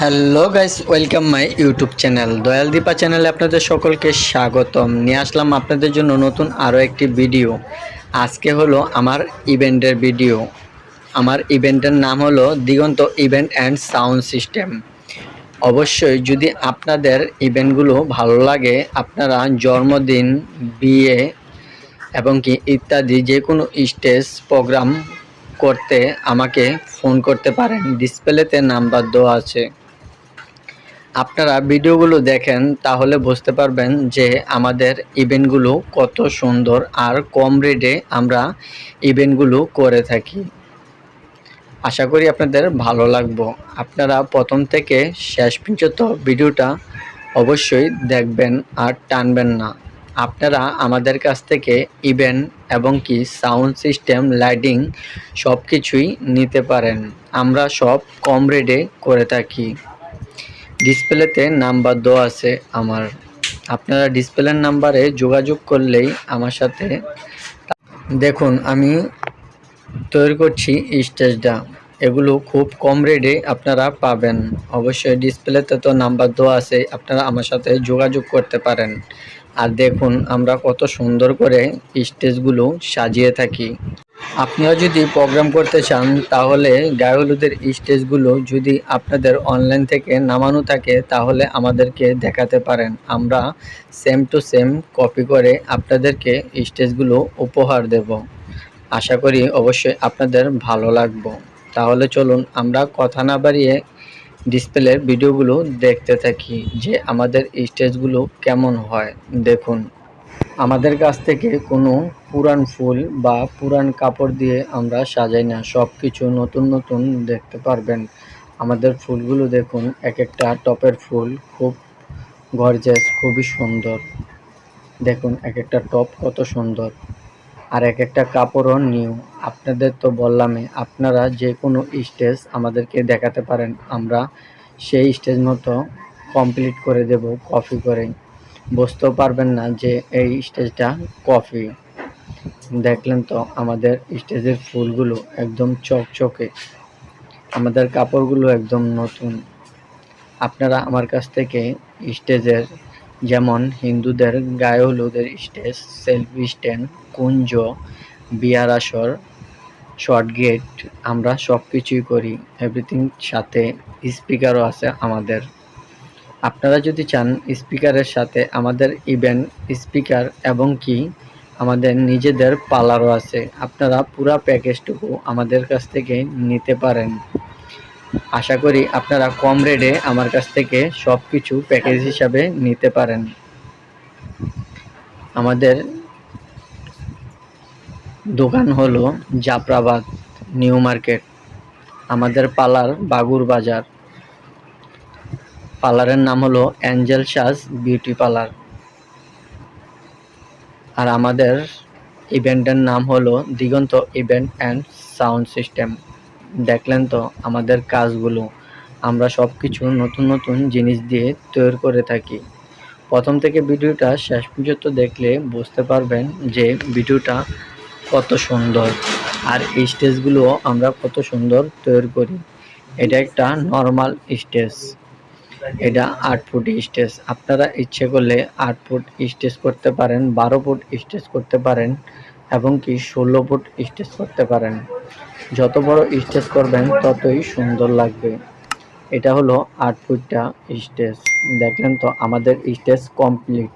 Hello guys welcome my YouTube channel Dayal Dipa চ্যানেলে আপনাদের সকলকে স্বাগতম। নিয়ে আসলাম আপনাদের জন্য নতুন আরও একটি ভিডিও আজকে হলো আমার ইভেন্টের ভিডিও আমার ইভেন্টের নাম হলো Diganta event and sound system অবশ্যই যদি আপনাদের ইভেন্টগুলো ভালো লাগে, আপনারা জন্মদিন, বিয়ে এবং কি ইত্যাদি যে কোনো স্টেজ প্রোগ্রাম করতে আমাকে ফোন করতে পারেন। ডিসপ্লেতে নাম্বার দেওয়া আছে। আপনারা ভিডিওগুলো দেখেন, তাহলে বুঝতে পারবেন যে আমাদের ইভেন্টগুলো কত সুন্দর আর কম রেটে আমরা ইভেন্টগুলো করে থাকি। আশা করি আপনাদের ভালো লাগবো। আপনারা প্রথম থেকে শেষ পর্যন্ত ভিডিওটা অবশ্যই দেখবেন আর টানবেন না। আপনারা আমাদের কাছ থেকে ইভেন্ট এবং কি সাউন্ড সিস্টেম লাইটিং সব কিছুই নিতে পারেন। আমরা সব কম রেটে করে থাকি। ডিসপ্লেতে নাম্বার দেওয়া আছে আমার। আপনারা ডিসপ্লের নাম্বারে যোগাযোগ করলেই আমার সাথে দেখুন, আমি তৈরি করছি স্টেজটা। এগুলো খুব কম রেটে আপনারা পাবেন। অবশ্যই ডিসপ্লেতে তো নাম্বার দেওয়া আছে, আপনারা আমার সাথে যোগাযোগ করতে পারেন। আর দেখুন, আমরা কত সুন্দর করে স্টেজগুলো সাজিয়ে থাকি। আপনিও যদি প্রোগ্রাম করতে চান, তাহলে গায়ে হলুদের স্টেজগুলো যদি আপনাদের অনলাইন থেকে নামানো থাকে, তাহলে আমাদেরকে দেখাতে পারেন। আমরা সেম টু সেম কপি করে আপনাদেরকে স্টেজগুলো উপহার দেব। আশা করি অবশ্যই আপনাদের ভালো লাগবে। তাহলে চলুন, আমরা কথা না বাড়িয়ে ডিসপ্লের ভিডিওগুলো দেখতে থাকি যে আমাদের স্টেজগুলো কেমন হয়। দেখুন। আমাদের কাছ থেকে কোনো পুরান ফুল বা পুরান কাপড় দিয়ে আমরা সাজাই না। সব কিছু নতুন নতুন দেখতে পারবেন। আমাদের ফুলগুলো দেখুন এক একটা টপের ফুল, খুব গর্জেস খুবই সুন্দর। দেখুন এক একটা টপ কত সুন্দর। আর এক একটা কাপড়ও নিউ আপনাদের তো বললামই, আপনারা যে কোনো স্টেজ আমাদেরকে দেখাতে পারেন। আমরা সেই স্টেজ মতো কমপ্লিট করে দেব কপি করে। বুঝতেও পারবেন না যে এই স্টেজটা কফি। দেখলেন তো আমাদের স্টেজের ফুলগুলো একদম চকচকে। আমাদের কাপড়গুলো একদম নতুন। আপনারা আমার কাছ থেকে স্টেজের যেমন হিন্দুদের গায়ে হলুদের স্টেজ, সেলফি স্ট্যান্ড, কুঞ্জ, বিয়ার আসর, শর্ট গেট, আমরা সব কিছুই করি। এভরিথিং সাথে স্পিকারও আছে আমাদের। আপনারা যদি চান স্পিকারের সাথে আমাদের ইভেন্ট স্পিকার এবং কি আমাদের নিজেদের পার্লারও আছে, আপনারা পুরো প্যাকেজটুকু আমাদের কাছ থেকে নিতে পারেন। আশা করি আপনারা কম রেটে আমার কাছ থেকে সব কিছু প্যাকেজ হিসাবে নিতে পারেন। আমাদের দোকান হলো জাফরাবাদ, নিউ মার্কেট। আমাদের পার্লার বাগুর বাজার। পার্লারের নাম হলো অ্যাঞ্জেল সাজ বিউটি পার্লার। আর আমাদের ইভেন্টের নাম হলো Diganta event and sound system. দেখলেন তো আমাদের কাজগুলো। আমরা সব কিছু নতুন নতুন জিনিস দিয়ে তৈরি করে থাকি। প্রথম থেকে ভিডিওটা শেষ পর্যন্ত দেখলে বুঝতে পারবেন যে ভিডিওটা কত সুন্দর আর এই স্টেজগুলো আমরা কত সুন্দর তৈরি করি। এটা একটা নর্মাল স্টেজ। এটা আট ফুট স্টেজ। আপনারা ইচ্ছে করলে আট ফুট স্টেজ করতে পারেন, বারো ফুট স্টেজ করতে পারেন এবং কি ষোলো ফুট স্টেজ করতে পারেন। যত বড় স্টেজ করবেন, ততই সুন্দর লাগবে। এটা হলো আট ফুটটা স্টেজ। দেখলেন তো, আমাদের স্টেজ কমপ্লিট।